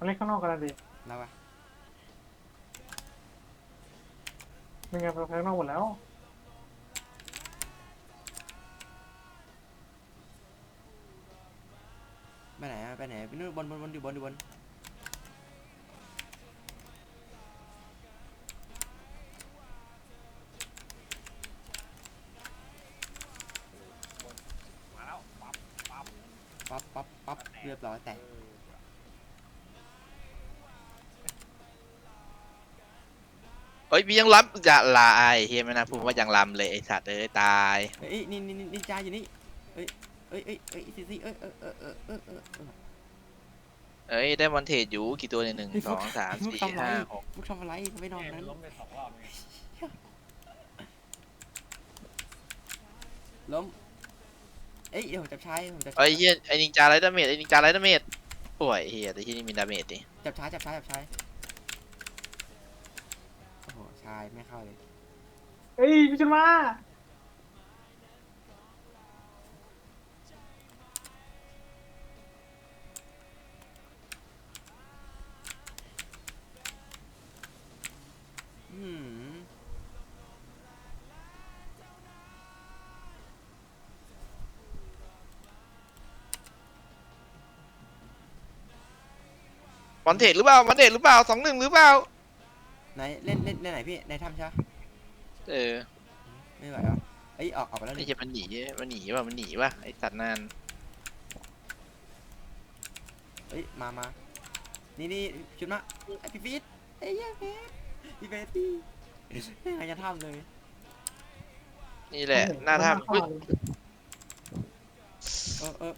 มาเล่นข้างนอกกันนะดิเราอะมึงไงไปข้างนอกหมดแล้ว ไปไหนอะไปไหนไปนู่นบนบนบนอยู่บนอยู่บนมาแล้วปั๊บปั๊บปั๊บปั๊บปั๊บเรียบร้อยแตก เอ้ยมียังล้ำจะลายเฮียไม่น่าพูดว่ายังล้ำเลยไอสัตว์เอ้ยตาย เอ้ยนี่นี่นี่นินจาอยู่นี่เอ้ยเอ้ยเอ้ยเอ้ยซีซีเอ้ยเออเออเออเออเออเออเอ้ยได้มอนเทจอยู่กี่ตัวเนี่ยหนึ่งสองสามสี่ห้าหกฟุกทำอะไรทำไมนอนนั้นล้มไปสองรอบล้มเอ้ยเดี๋ยวผมจับชายผมจับไอ้ยเฮียไอ้นินจาไรดาเมจไอ้นินจาไรดาเมจป่วยเฮียแต่ที่นี่มีดาเมจดิจับชายจับชายจับชายายไม่เข้าเลยเอ้ยพี่จุนมาอืมมอนเทจหรือเปล่ามอนเทจหรือเปล่าสองหนึ่งหรือเปล่า ไหนเล่นเล่นเล่นไหนพี่ในถ้ำใช่ปะเออไม่ไหวหรอเอ้ยออกออกไปแล้วไอ้นี่เฮียมันหนีมันหนีว่ะมันหนีว่ะไอสัตว์นั่นเอ้ยมามานี่นี่ชุดมาไอพี่ฟีดไอ้เหี้ยเฟสพี่เฟสพี่ไม่หายจะทำเลยนี่แหละหน้าถ้ำปึ๊บเออเออ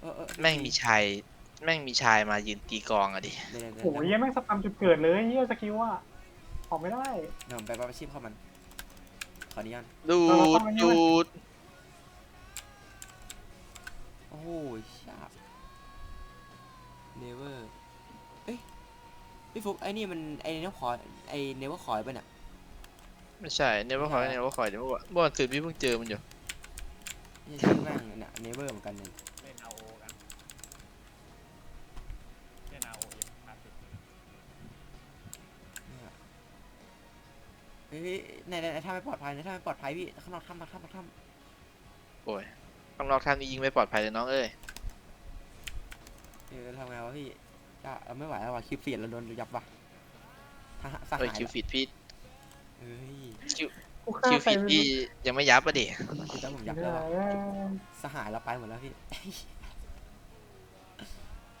เออเออแม่งมีชายแม่งมีชายมายืนตีกลองอะดิเดี๋ยวเดี๋ยวโอ้ยเดี๋ยวยังแม่งสปัมจุดเกิดเลยเฮียสกิลอะ ออกไม่ได้เดี๋ยวผมไปประชิปเข้ามัน ขออนุญาตดูเราดต้องไปนี่ดูดโอ้โหชาบเนเวอร์ เอ้ยพี่ฟุกไอ้นี่มันไอ้เนเวอร์คอยไอ้เนเวอร์คอยป่ะเนี่ยไม่ใช่เนว่าคอยเนว่าคอยเดี๋ยวเมื่อวานเมื่อวันตื่นพี่เพิ่งเจอมันอยู่นี่ชื่อแม่งเนี่ยเนเวอร์เหมือนกันเลย เล่นเอาโอกันเล่นเอาโอเอ็มห้าสิบ เนี่ย เฮ้ยในในในถ้าไม่ปลอดภัยในถ้าไม่ปลอดภัยพี่ข้างนอกถ้ำมาถ้ำมาถ้โอ้ยข้างนอกท่านนี่ยิงไม่ปลอดภัยเลยน้องเอ้ยำเออทำไงวะพี่จะเอาไม่ไหวแล้วว่ะคิวเฟียดเราโดนยับว่ะทหารสเอ้ยหายคิวฟิตพี่เอ้ยคิวกูฆ่าคิวใครฟิตไม่พี่รู้ยังไม่ยับอะดิคิวจ้าผมยับไม่แล้วได้ว่ะแล้วสหายเราไปหมดแล้วพี่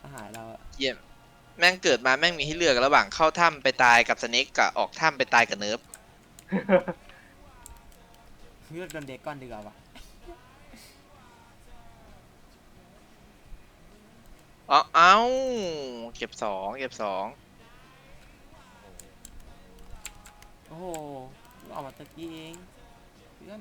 สหายเราอะเยี่ยมแม่งเกิดมาแม่งมีให้เลือกระหว่างเข้าถ้ำไปตายกับสเน็กกับออกถ้ำไปตายกับเนิร์ฟ เลือกโดนเด็กก้อนดีกว่าว่ะอ๋อเอ้าเก็บสองเก็บสองโอ้โหออกมาตะกี้เองเพื่อน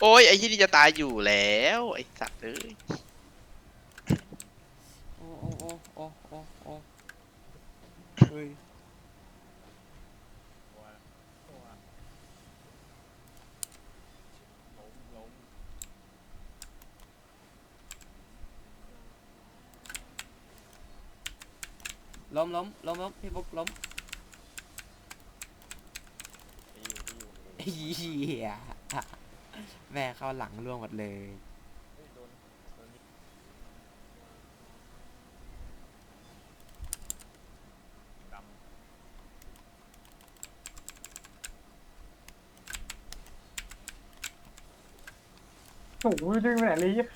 โอ้ยไอ้ที่นี่จะตายอยู่แล้ว ไอ้สัตว์เอ้ย โอ้โอ้โอ้โอ้โอ้โอ้เฮ้ยตัวตัวล้มล้มล้มล้มล้มล้มพี่บุ๊กล้มที่อยู่ที่อยู่เฮียแม่เข้าหลังร่วงหมดเลย เฮ้ยโดนโดนนี่ดำ โอ้โหดึงไปไหนเลยเหี้ย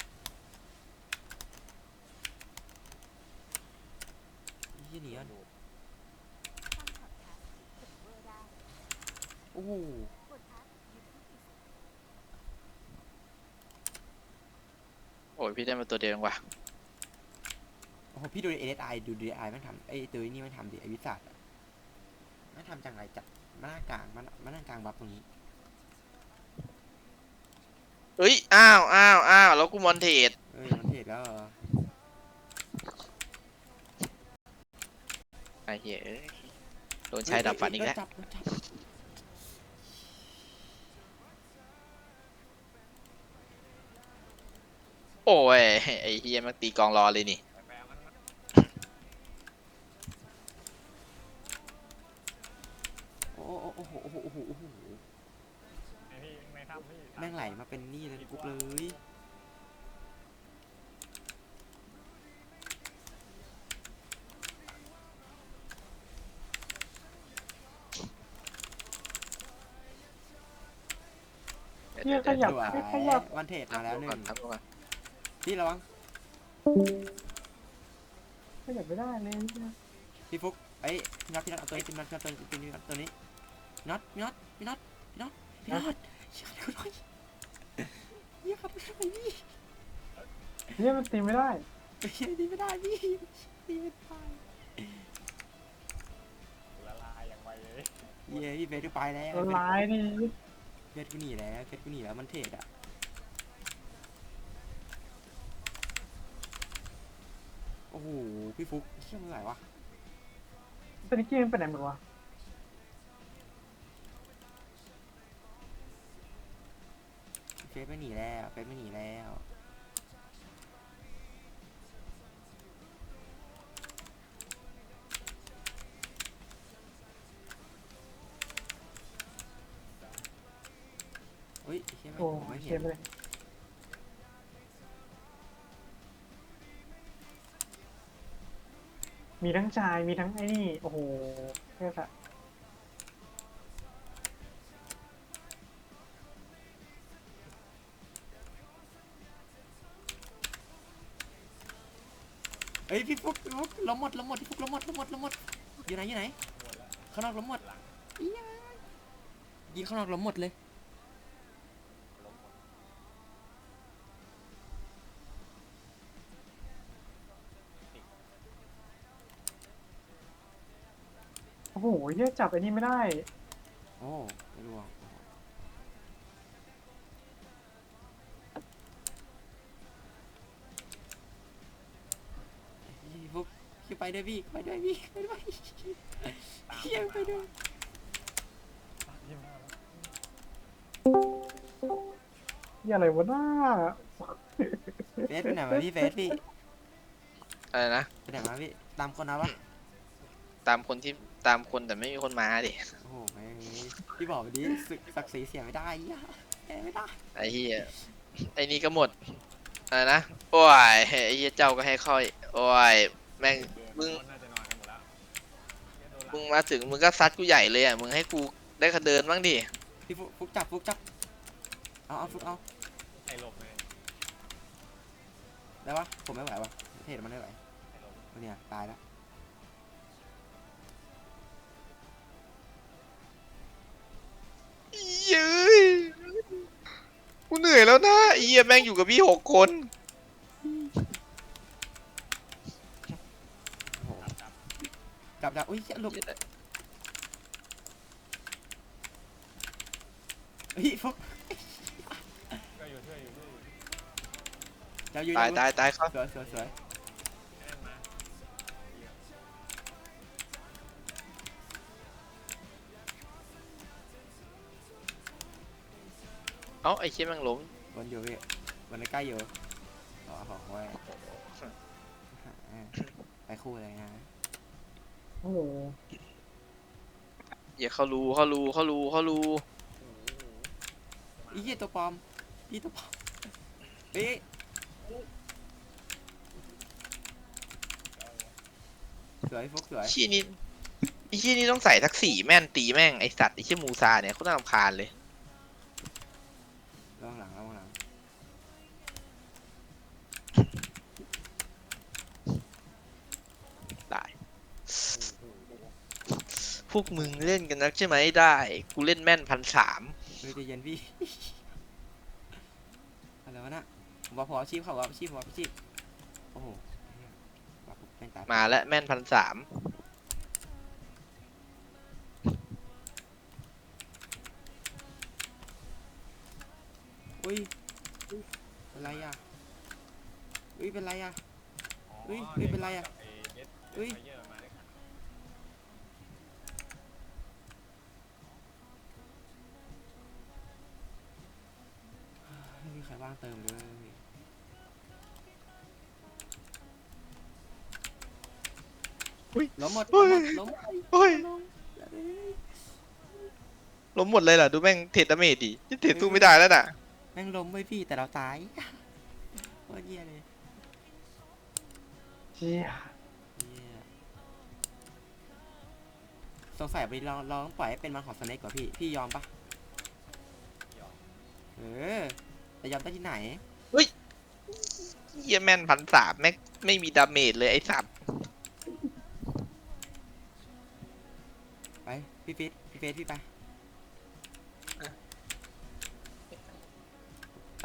ยี่หนีอะดูโอ้โหโอ้ยพี่ได้มาตัวเดียวเองว่ะโอ้โหพี่ดูเอเอไอดูดีไอมันทำไอ้ตัวนี้มันทำดิไอวิสัทอะมันทำจังไรจัดมันหน้ากลางมันมันหน้ากลางบัฟตรงนี้ เฮ้ย อ้าวอ้าวอ้าวแล้วกูมอนเทสเอ้มอนเทดแล้วเหรอไอ้เหี้ยโดนชายดับฝันอีกแล้วโอ้ย ไอ้เหี้ยมันตีกองรอเลยนี่ เป็นนี่เลยกุ๊บเลยเฮียขยับสวยขยับ วันเทจมาแล้วหนึ่ก่อนงครับก่อนพี่ระวัง ขยับไม่ได้เลยเนี่ยพี่ฟุกเอ้ยพี่น็อตพี่น็อตเอาตัวนี้พี่น็อตพี่น็อตตัวนี้พี่น็อตตัวนี้พี่น็อตพี่น็อตพี่น็อตพี่น็อตพี่น็อตช่วยกูหน่อย เฮียครับช่วยพี่เฮียมันตีไม่ได้เฮียดีไม่ได้พี่ดีไม่ได้ละลายอย่างไวเลยเฮียพี่เบสกูไปแล้วละลายดิเบสกูหนีแล้วเบสกูหนีแล้วมันเทจอะโอ้โหพี่ฟุกเชื่อมันไหลวะสนิกกี้มันไปไหนหมดวะ ฟสไม่หนีแล้วเฟสไม่หนีแล้วเฮ้ยเชี่ยไม่โอ้ผมไม่เชีเห็ยนไปเลยมีทั้งชายมีทั้งไอ้นี่ โอ้โหเพื่อสัตว์ เฮ้ยพี่ฟุกพี่ฟุกล้มหมดล้มหมดพี่ฟุกล้มหมดล้มหมดล้มหมดอยู่ไหนอยู่ไหนข้างนอกล้มหมดอี๋ยิงข้างนอกล้มหมดเลยล้มหมดโอ้โหเฮียจับไอ้นี่ไม่ได้ โอ้ไม่รู้อะ ไปด้วยพี่ไปด้วยพี่ไปด้วยเฮียไปด้วยยิ้มหน้าแล้วเฮียอะไรวะหน้าเฟสไปไหนมาพี่เฟสพี่อะไรนะ ไปไหนมาพี่ตามคนนะวะตามคนที่ตามคนแต่ไม่มีคนมาดิโอ้โหไม่มีพี่บอกไปดิศึกศักดิ์ศรีเสียไม่ได้ย่าแกไม่ได้ไอ้เฮียไอ้นี่ก็หมดอะไรนะโอ้ยไอ้เฮียเจ้าก็ให้ค่อย โอ้ยแม่งเดิน มึงคนน่าจะนอนกันหมดแล้วเนี่ยโดนหลังมึงมาถึงมึงก็ซัดกูใหญ่เลยอะ มึงให้กูได้คะเดินบ้างดิ พี่ฟุกฟุกจับฟุกจับ เอาเอาฟุกเอา ไอ้หลบเลยได้ปะผมไม่ไหววะเทศมันไม่ไหวไอ้หลบเนี่ยตายแล้วเย้ยกูเหนื่อยแล้วนะไอ้เฮียแม่งอยู่กับพี่หกคน โอ้โห จับจับอุ้ยเหี้ยหลบเฮ้ยฟุกก็อยู่ช่วยอยู่ช่วยอยู่จับอยู่ตายจับตายตายเขาสวยสวยสวยแอนมาเหี้ยเอ้าไอ้เชี่ยแม่งล้มบนอยู่พี่บนใกล้อยู่ต่อของไว้อ่าไปคู่เลยนะ โอ้โหเหี้ยเขารู้เขารู้เขารู้เขารู้อีเหี้ยตัวปลอมอีตัวปลอมเฮ้ยสวยฟุกสวยชี้นี่ไอ้ชี้นี่ต้องใส่ทักสี่แม่นตีแม่งไอสัตว์ไอเชี่ยมูซาเนี่ยเขาน่ารำคาญเลย ระวังหลังระวังหลัง ได้ พวกมึงเล่นกันนักใช่ไหมได้ กูเล่นแม่นพันสามเฮ้ยใจเย็นพี่ อะไรวะน่ะผมว่าพออาชีพเขาว่าอาชีพผมว่าอาชีพโอ้โหว่าผมเป็นตายมาแล้วแม่นพันสามอุ้ยเป็นไรอะอุ้ยเป็นไรอะอ๋อเฮ้ยเฮ้ยเป็นไรอะไอ้เอสเฮ้ย เติมด้วยอุ้ยล้มหมดล้มล้มล้ยล้มหมดเลยเหรอดูแม่งเทรดดาเมจดิที่เทรดสู้ไม่ได้แล้วน่ะแม่งล้มไว้พี่แต่เราตายโคตรเยี่ยเลยเชี่ยเะสงสัยไปลองลองปล่อยให้เป็นมันของสเน็กกว่าพี่ พี่ยอมปะเออ แต่ยอมได้ที่ไหน เฮียแม่นพันสามแม่งไม่มีดาเมจเลยไอ้สัตว์ไป พี่ฟิตพี่เฟสพี่ไป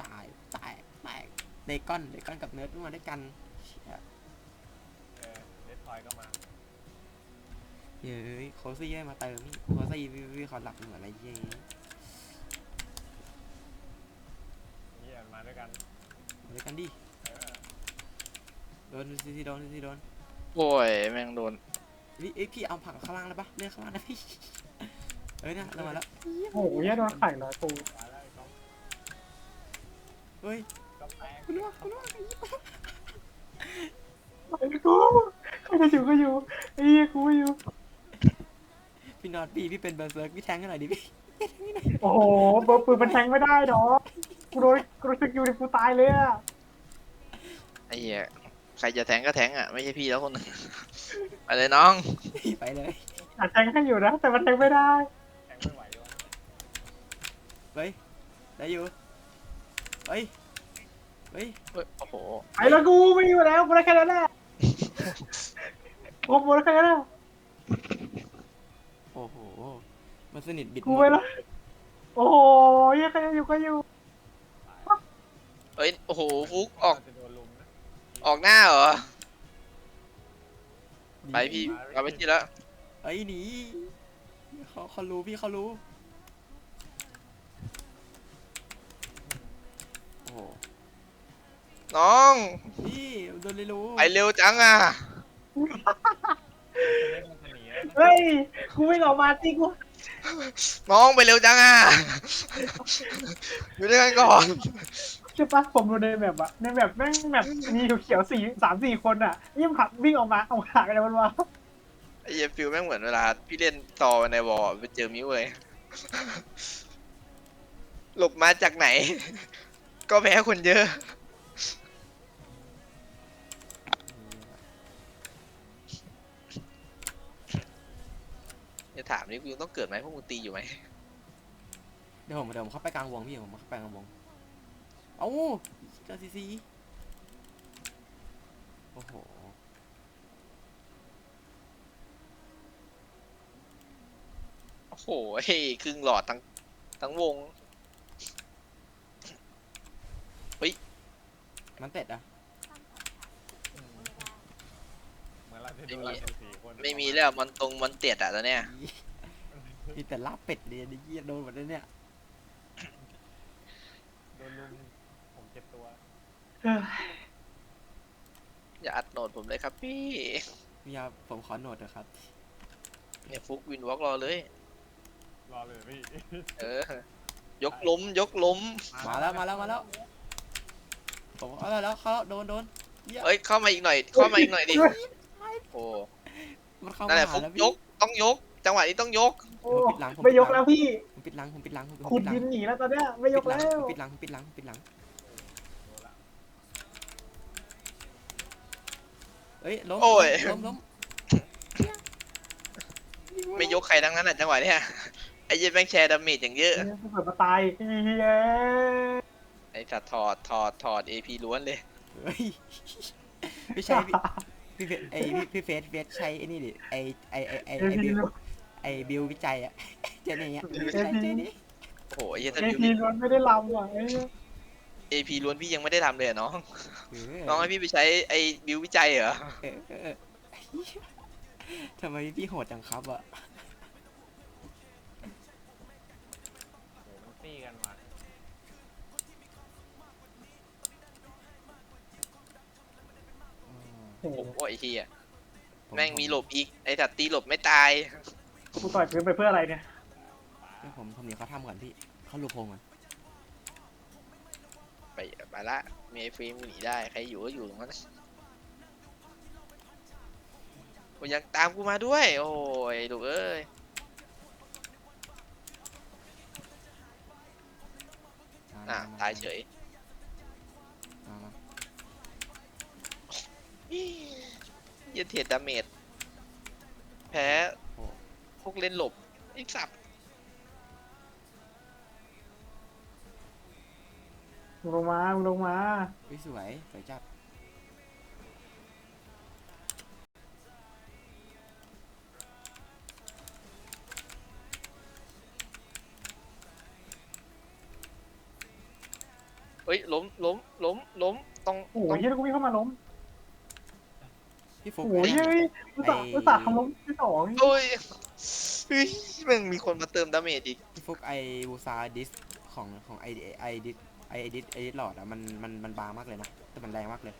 ตาย ตายแตกเดกอนเดกอนกับเนิร์ดมาด้วยกันเชี่ยเออเดททอยก็มาเย้ยโคซี่ให้มาเติมนี่โคซี่วิววิวเขาหลับเหมือนอะไรเย้ย นี่มาด้วยกัน มาด้วย กันดิเออโดนดูสิโดนดูสิโดนโอ้ยแม่งโดนพี่เอ้ยพี่เอาผักข้างล่างเลยปะเลื่อนข้างล่างนะพี่เอ้ยนะลงมาแล้วโอ้โหเหี้ยโดนไข่ร้อยกูมาแล้วไอ้ก๊อฟเฮ้ยก๊อฟแตกคุณว่าคุณว่าไอ้กูใครจะอยู่ก็อยู่ไอ้เหี้ยกูไม่อยู่พี่นอตพี่พี่เป็นเบอร์เซิร์กพี่แทงกันหน่อยดิพี่โอ้โหเบอร์ปืนมันแทงไม่ได้ดอกกูโดนกูรู้สึกอยู่ในกูตายเลยอะไอ้ เหี้ยใครจะแทงก็แทงอะ ไม่ใช่พี่แล้วคนหนึงไปเลยน้องพี่ไปเลยอาจแทงให้อยู่นะ แต่มันแทงไม่ได้แทงไม่ไหวด้วยเฮ้ยได้อยู่เฮ้ยเฮ้ยเฮ้ยโอ้โหไอ้ละกูไม่อยู่แล้วกูได้แค่นั้นแหละผมหมดแค่นั้นแหละโอ้โหมันสนิทบิดกูไปแล้วโอ้โหเหี้ยใครจะอยู่ก็อยู่เฮ้ยโอ้โหฟุกออก ออกหน้าเหรอหนีไปพี่เอาไปที่แล้วเฮ้ยหนีเขาเขารู้พี่เขารู้โอ้โหน้อง พี่โดนเลยรู้ไปเร็วจังอะเล่นมันจะหนีแล้วนะเฮ้ยกูวิ่งออกมาจริงกูน้องไปเร็วจังอะ อยู่ด้วยกันก่อน ใช่ปะผมดูในแบบอะในแบบแม่งแบบมีเขียวๆสี่สามสี่คนอะยิ่งขับวิ่งออกมาเอาหากันวันวะไอ้เหี้ยฟิลแม่งเหมือนเวลาพี่เล่นต่อในวอลไปเจอมิวเลย หลบมาจากไหน ก็แพ้คนเยอะ จะถามนี่กูยังต้องเกิดไหมพวกมึงตีอยู่ไหมเดี๋ยวผมเดี๋ยวผมเข้าไปกลางวงพี่ผมเข้าไปกลางวง เอ้าเจอซีซีโอ้โหโอ้โหเฮ้ยครึ่งหลอดทั้งทั้งวง มันเต็ดอะเหมือนเราจะโดไม่นมีเราสี่คนไม่มีแล้วมันตรงมันเตียดอะตอนเนี้ยมีแต่ลาบเป็ดเลยนี่เหี้ยโดนหมดเลยเนี่ยโดนลุมผม เจ็บตัวเอ้ยอย่าอัดโหนดผมเลยครับพี่พี่ยาผมขอโหนดเถอะครับ เนี่ยฟุกวินวอล์กรอเลย รอเลยพี่ เออ ยกล้ม ยกล้ม มาแล้วมาแล้วมาแล้ว ผมเอาแล้วแล้วเขาโดนโดนเหี้ยเอ้ยเข้ามาอีกหน่อย เข้ามาอีกหน่อยดิโอ้มันเข้านั่มานแหละหาฟุกแล้วยพี่กต้องยก จังหวะนี้ต้องยก โอ้ไม่ยกแล้วพี่ผมปิดหลังผมปิดหลังผมขุดปิดหลัดิงนหนีแล้วตอนเนี้ยไม่ยกแล้วปิดหลังปิดหลังปิดหลังโดนละ เอ้ยล้มโอ้ย ล้มล้มไม่ยกใครทั้งนั้นอะจังหวะเนี้ยไอ้เหี้ย็นแม่งแชร์ดาเมจอย่างเยอะ เปิดมาตายเฮียไอ้สัตว์ถอดถอดถอด AP ล้วนเลย เฮ้ยไม่ใช่พี่พี่เฟสไอพี่พี่เฟสเฟสใช้ไอ้นี่ดิไอไอไอไอเอไอพีบิวล้วนไอบิววิจัยอะเจนอย่างเงี้ยบิววิใช่จัยเจนี่โอ้โหไอ้เหี้ย็นเอถ้าพีล้วนไม่ได้ลำว่ะไอ้เหี้ย AP ล้วนพี่ยังไม่ได้ทำเลยอะน้องเออน้องให้พี่ไปใช้ไอ้บิววิจัยเหรอ เออเออเออทำไมพี่โหดจังครับอะโหมันตีกันว่ะโอ้โหโอ้โหไอ้เหี้ยผแม่งมีหลบอีก ไอ้สัตว์ตีหลบไม่ตาย กูต่อยพื้นไปเพื่ออะไรเนี่ย เดี๋ยวผมผมเดี๋ยวเขาทำก่อนพี่เขาลูกโพงก่อน ไปไปละมีไอ้ฟิล์มหนีได้ ใครอยู่ก็อยู่ตรงนั้นเฮ้ยอ้ยังตามกูมาด้วย โอ้ยลูกเอ้ยอะตายเฉยมามายืนเทียดดาเมจแพ้โอ้พวกเล่นหลบอีกสับ มึงลงมามึงลงมาเฮ้ยสวยสวยจัดเฮ้ยล้มล้มล้มล้มต้องโอ้โหต้องเฮียกูวิ่งเข้ามาล้มพี่ฟุโอ้กโหเฮ้ยอุตส่าห์อุตส่าห์ทำล้มที่สองโอ้ยเฮ้ยแม่งมีคนมาเติมดาเมจอีกพี่ฟุกไอบูซาดิสของของไอไอดิส ไอไอดิสไอดิสหลอดอะมันมันมันบางมากเลยนะแต่มันแรงมากเลย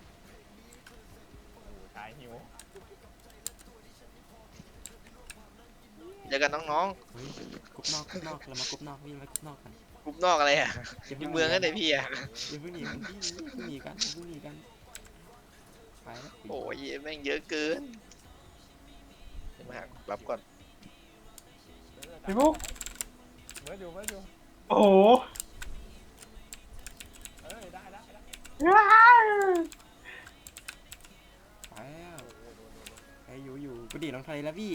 โอ้โหตายหิวเจอกันน้องเฮ้ยกรุ๊ปนอกกรุ๊ปนอกเรามากรุ๊ปนอกพี่มากรุ๊ปนอกกันๆกลุ่มนอกอะไรอะอย่าอเพิ่ยู่เมืองกันเลยพี่อะอย่าเพิ่งหนีกันพี่อย่าเพิ่งหนีกันอย่าเพิ่งหนีกันไปแล้วโอ้ยแม่งเยอะเกินเดี๋ยวมาหารับก่อน พี่บุ๊กเบิร์ดอยู่เบิร์ดอยู่โอ้โห เอ้ยได้ได้ ได้ว้าวไปแล้วไออยู่อยู่กูดีดลงทะเลแล้วพี่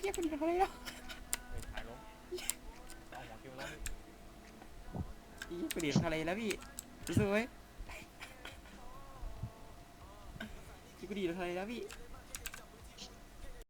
เยี่ยกูดีดลงทะเลแล้วเฮ้ยถ่ายลงเอาหัวคิวลงพี่กูดีดลงทะเลแล้วพี่สวยๆพี่กูดีดลงทะเลแล้วพี่